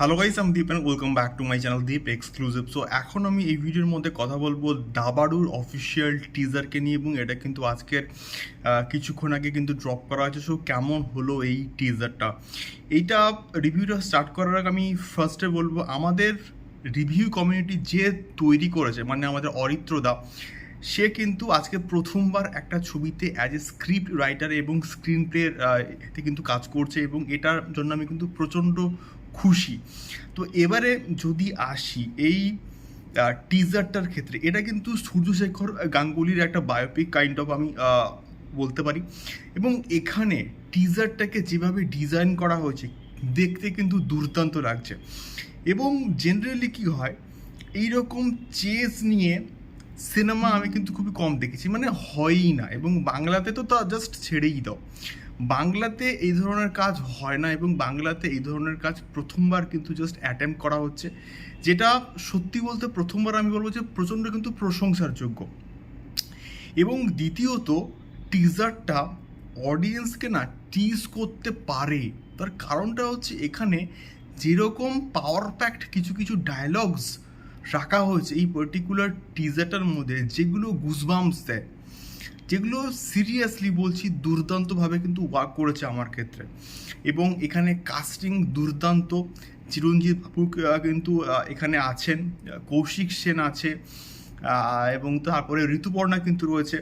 Hello guys আমি Deep and welcome back to my channel Deep exclusive so এখন আমি এই ভিডিওর মধ্যে কথা বলব দাবাড়ুর অফিসিয়াল টিজারকে নিয়ে এবং এটা কিন্তু আজকের কিছুক্ষণ আগে কিন্তু ড্রপ করা হয়েছে। সো কেমন হলো এই টিজারটা এইটা রিভিউটা স্টার্ট করার আগে আমি ফার্স্টে বলব, আমাদের রিভিউ কমিউনিটি যে তৈরি করেছে মানে আমাদের অরিত্রদা সে কিন্তু আজকে প্রথমবার একটা ছবিতে অ্যাজ এ স্ক্রিপ্ট রাইটার এবং স্ক্রিন প্লে এতে কিন্তু কাজ করছে এবং এটার জন্য আমি কিন্তু প্রচণ্ড খুশি। তো এবারে যদি আসি, এই টিজারটার ক্ষেত্রে, এটা কিন্তু সূর্যশেখর গাঙ্গুলির একটা বায়োপিক কাইন্ড অফ আমি বলতে পারি। এবং এখানে টিজারটাকে যেভাবে ডিজাইন করা হয়েছে, দেখতে কিন্তু দুর্দান্ত লাগছে। এবং জেনারেলি কি হয় এই রকম চেস নিয়ে সিনেমা আমি কিন্তু খুবই কম দেখেছি। মানে হয়ই না, এবং বাংলাতে তো তা জাস্ট ছেড়েই দাও। বাংলাতে এই ধরনের কাজ হয় না এবং বাংলাতে এই ধরনের কাজ প্রথমবার কিন্তু জাস্ট অ্যাটেম্প করা হচ্ছে। যেটা সত্যি বলতে প্রথমবার আমি বলব যে প্রচণ্ড কিন্তু প্রশংসার যোগ্য এবং দ্বিতীয়ত টিজারটা অডিয়েন্সকে না টিজ করতে পারে। তার কারণটা হচ্ছে এখানে যেরকম পাওয়ার প্যাক্ট কিছু কিছু ডায়লগস রাখা হয়েছে, এই পার্টিকুলার টিজারটার মধ্যে যেগুলো গুজবামস দেয়। যেগুলো সিরিয়াসলি বলছি দুর্দান্তভাবে কিন্তু ওয়ার্ক করেছে আমার ক্ষেত্রে। এবং এখানে কাস্টিং দুর্দান্ত, চিরঞ্জিত বাবু কিন্তু এখানে আছেন, কৌশিক সেন আছে এবং তারপরে ঋতুপর্ণা কিন্তু রয়েছে।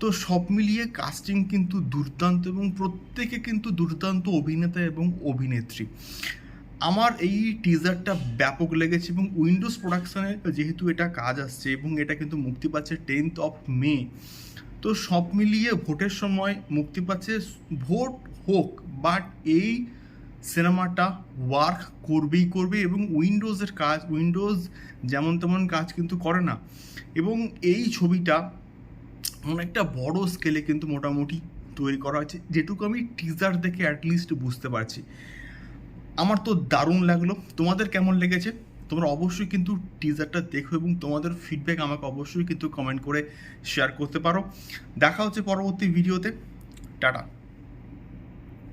তো সব মিলিয়ে কাস্টিং কিন্তু দুর্দান্ত এবং প্রত্যেকে কিন্তু দুর্দান্ত অভিনেতা এবং অভিনেত্রী। আমার এই টিজারটা ব্যাপক লেগেছে এবং উইন্ডোজ প্রোডাকশনের যেহেতু এটা কাজ আসছে এবং এটা কিন্তু মুক্তি পাচ্ছে টেন্থ অফ মে তো সব মিলিয়ে ভোটের সময় মুক্তি পাচ্ছে, ভোট হোক বাট এই সিনেমাটা ওয়ার্ক করবেই করবে এবং উইন্ডোজের কাজ, উইন্ডোজ যেমন তেমন কাজ কিন্তু করে না। এবং এই ছবিটা অনেকটা বড় স্কেলে কিন্তু মোটামুটি তৈরি করা হয়েছে, যেটুকু আমি টিজার দেখে অ্যাটলিস্ট বুঝতে পারছি। আমার তো দারুণ লাগল। তোমাদের কেমন লেগেছে? তোমরা অবশ্যই কিন্তু টিজারটা দেখো এবং তোমাদের ফিডব্যাক আমাকে অবশ্যই কিন্তু কমেন্ট করে শেয়ার করতে পারো। দেখা হচ্ছে পরবর্তী ভিডিওতে টাটা।